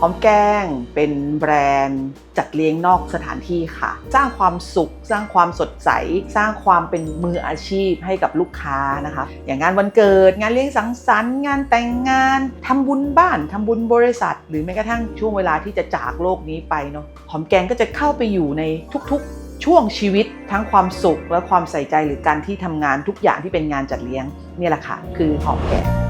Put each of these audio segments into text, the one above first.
หอมแกงเป็นแบรนด์จัดเลี้ยงนอกสถานที่ค่ะ สร้างความสุข สร้างความสดใส สร้างความเป็นมืออาชีพให้กับลูกค้านะคะ อย่างงานวันเกิด งานเลี้ยงสังสรรค์ งานแต่งงานทำบุญบ้านทำบุญบริษัท หรือแม้กระทั่งช่วงเวลาที่จะจากโลกนี้ไปเนาะหอมแกงก็จะเข้าไปอยู่ในทุกๆช่วงชีวิตทั้งความสุขและความใส่ใจหรือการที่ทำงานทุกอย่างที่เป็นงานจัดเลี้ยง นี่แหละค่ะ คือหอมแกง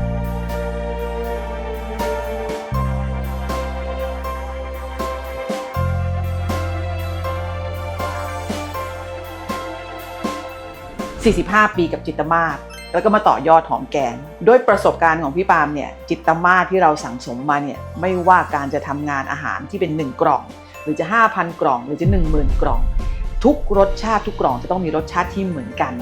45 ปีกับจิตมาศแล้วก็มาต่อยอดหอมแกงด้วยประสบการณ์ของพี่ปาล์มเนี่ยจิตมาศที่เราสั่งสมมาเนี่ยไม่ว่าการจะทำงานอาหารที่เป็น 1 กล่อง หรือจะ 5,000 กล่อง หรือจะ 10,000 กล่อง ทุกรสชาติทุกกล่องจะต้องมีรสชาติที่เหมือนกัน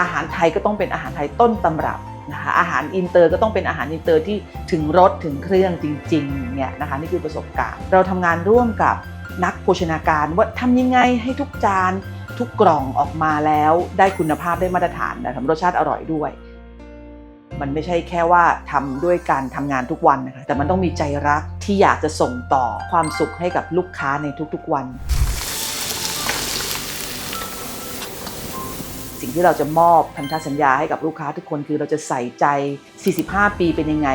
อาหารไทยก็ต้องเป็นอาหารไทยต้นตำรับนะคะอาหารอินเตอร์ก็ต้องเป็นอาหารอินเตอร์ที่ถึงรสถึงเครื่องจริงๆเนี่ยนะคะนี่คือประสบการณ์ เราทำงานร่วมกับนักโภชนาการว่าทำยังไงให้ทุกจาน ทุกกล่องออกมาแล้วได้คุณภาพได้มาตรฐานแต่ทำรสชาติอร่อยด้วย มันไม่ใช่แค่ว่าทำด้วยการทำงานทุกวันนะคะแต่มันต้องมีใจรักที่อยากจะส่งต่อความสุขให้กับลูกค้าในทุกๆวัน สิ่งที่เราจะมอบพันธสัญญาให้กับลูกค้าทุกคนคือเราจะใส่ใจ 45 ปีเป็นยังไง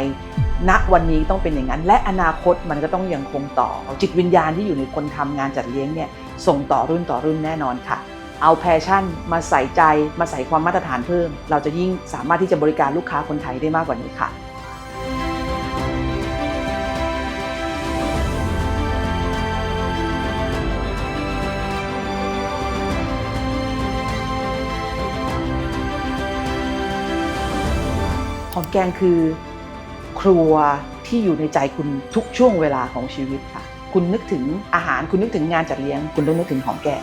ณวันนี้ต้องเป็นอย่างนั้น และอนาคตมันก็ต้องยังคงต่อ จิตวิญญาณที่อยู่ในคนทำงานจัดเลี้ยงเนี่ยส่งต่อรุ่นต่อรุ่นแน่นอนค่ะ เอาแพชชั่นมาใส่ใจมาใส่ความมาตรฐานเพิ่ม เราจะยิ่งสามารถที่จะบริการลูกค้าคนไทยได้มากกว่านี้ค่ะ อมแกงคือ ครัวที่อยู่ในใจคุณทุกช่วงเวลาของชีวิตค่ะ คุณนึกถึงอาหารคุณนึกถึงงานจัดเลี้ยง คุณต้องนึกถึงหอมแกง